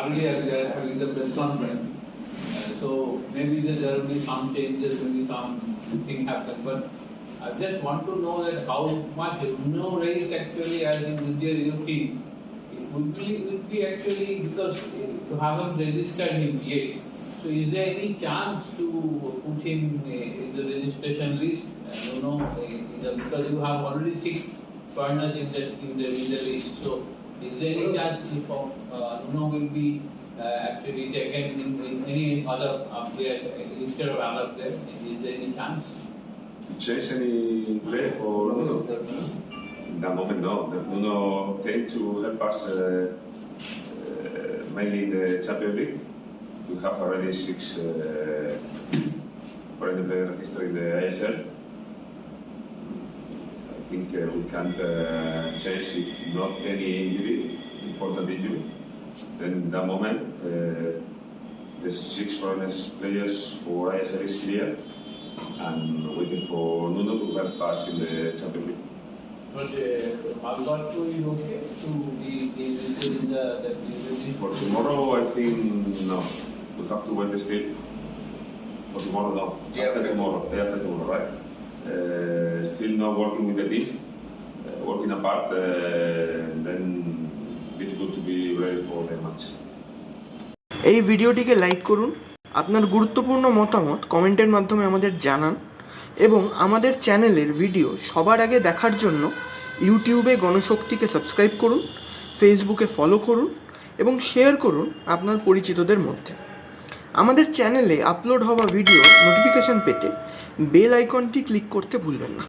earlier they are having the press conference. Uh, so maybe there will be some changes, maybe something happen, but I just want to know that how much no raise actually as in your your team. It would be, would be actually because you haven't registered him yet. So is there any chance to put him in the registration list? I don't know, because you have already six partners in the, in the, in the list. So is there any chance if uh, Nuno will be uh, actually taken in, in any other player instead of other player? Is there any chance? Change any play for Nuno? In that moment, no. Nuno came to help us uh, uh, mainly in the Champions League. We have already six uh, foreign players registered in the ISL. I think uh, we can't uh, change if not any injury, important injury. Then in that moment, uh, the six foreign players for ISL is clear and waiting for Nuno to help us in the Champions League. But uh, Alberto is okay to be, be listed in the, that is For tomorrow, I think no. We have to wait still. For tomorrow, no. Day after after tomorrow, day after tomorrow, right? Uh, still not working with the team, uh, working apart. Uh, then difficult to be ready for the match. এই ভিডিওটিকে like করুন আপনার গুরুত্বপূর্ণ মতামত কমেন্টের মাধ্যমে আমাদের জানান এবং আমাদের চ্যানেলের ভিডিও সবার আগে দেখার জন্য ইউটিউবে গণশক্তিকে সাবস্ক্রাইব করুন ফেসবুকে ফলো করুন এবং শেয়ার করুন আপনার পরিচিতদের মধ্যে আমাদের চ্যানেলে আপলোড হওয়া ভিডিও নোটিফিকেশন পেতে বেল আইকনটি ক্লিক করতে ভুলবেন না